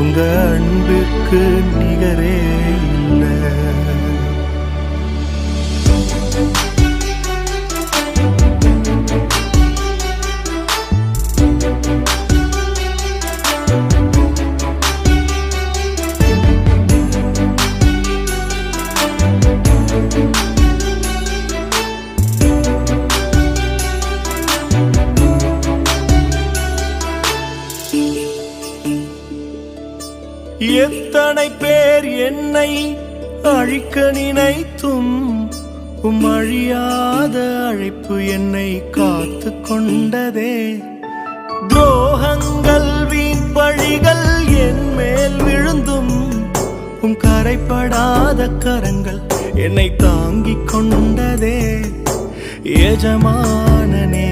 உங்க அன்புக்கு நிகரே இல்லை. எத்தனை பேர் என்னை அழிக்க நினைத்தும் உம் அழியாத அழைப்பு என்னை காத்து கொண்டதே துரோகங்கள் வீண் பழிகள் என் மேல் விழுந்தும் உம் கரைப்படாத கரங்கள் என்னை தாங்கிக் கொண்டதே. எஜமானனே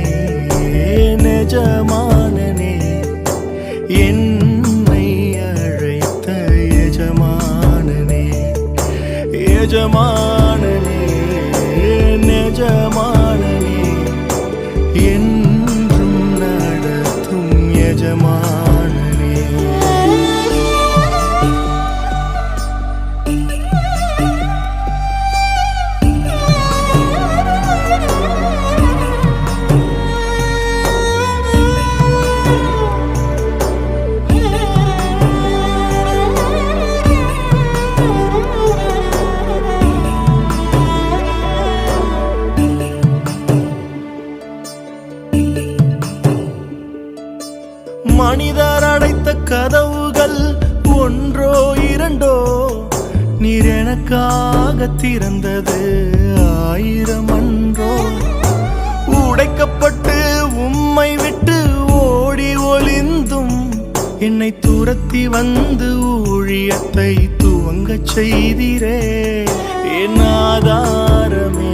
நெஜமானனே என் எஜமானனே நெஜமானனே என்றும் நடத்தும் எஜமான. உனக்காக திறந்தது ஆயிரம் அன்றோ? உடைக்கப்பட்டு உம்மை விட்டு ஓடி ஒளிந்தும் என்னை துரத்தி வந்து ஊழியத்தை துவங்கச் செய்திரே. என் ஆதாரமே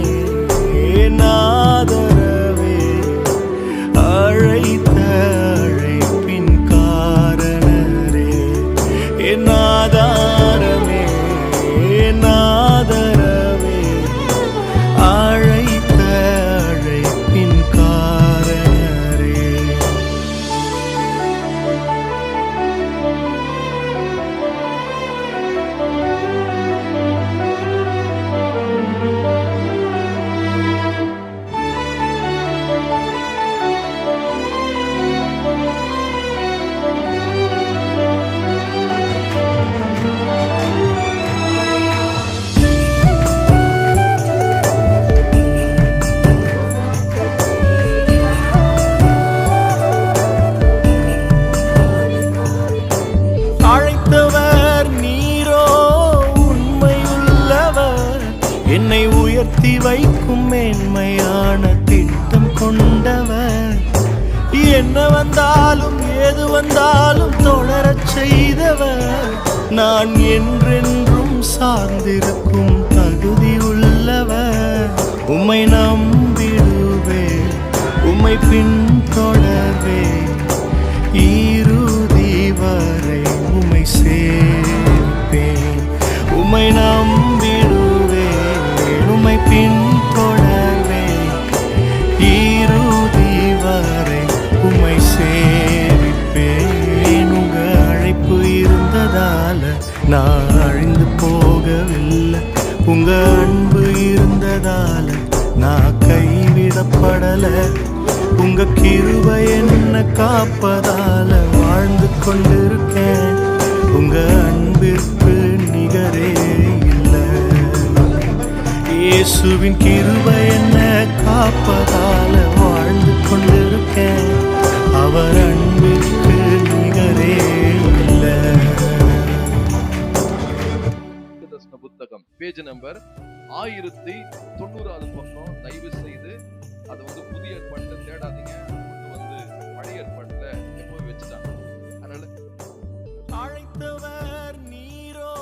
என்னை உயர்த்தி வைக்கும் மேன்மையான திட்டம் கொண்டவர். என்ன வந்தாலும் ஏது வந்தாலும் தொடரச் செய்தவர். நான் என்றென்றும் சார்ந்திருக்கும் தகுதி உள்ளவர். உம்மை நம்பிடுவேன். உம்மை பின் உங்க அன்பு இருந்ததால நான் கைவிடப்படல. உங்க கிருபை என்ன காப்பதால வாழ்ந்து கொண்டிருக்கேன். உங்க அன்பிற்கு நிகரே இல்லை. இயேசுவின் கிருபை என்ன காப்பதால வாழ்ந்து கொண்டிருக்கேன். பேஜ் நம்பர் ஆயிரத்தி தொண்ணூறாவது பக்கம் தயவு செய்து அது வந்து புதிய ஏற்பாட்டில் தேடாதீங்க. வந்து பழைய ஏற்பாட்டில் எப்போ வச்சுட்டாங்க. அதனால அழைத்தவர் நீரோ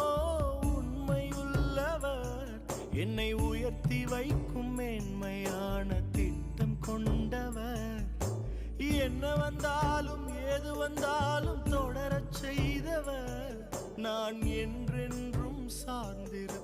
உண்மையுள்ளவர். என்னை உயர்த்தி வைக்கும் மேன்மையான திட்டம் கொண்டவர். என்ன வந்தாலும் ஏது வந்தாலும் தொடரச் செய்தவர். நான் என்றென்றும் சார்ந்திரு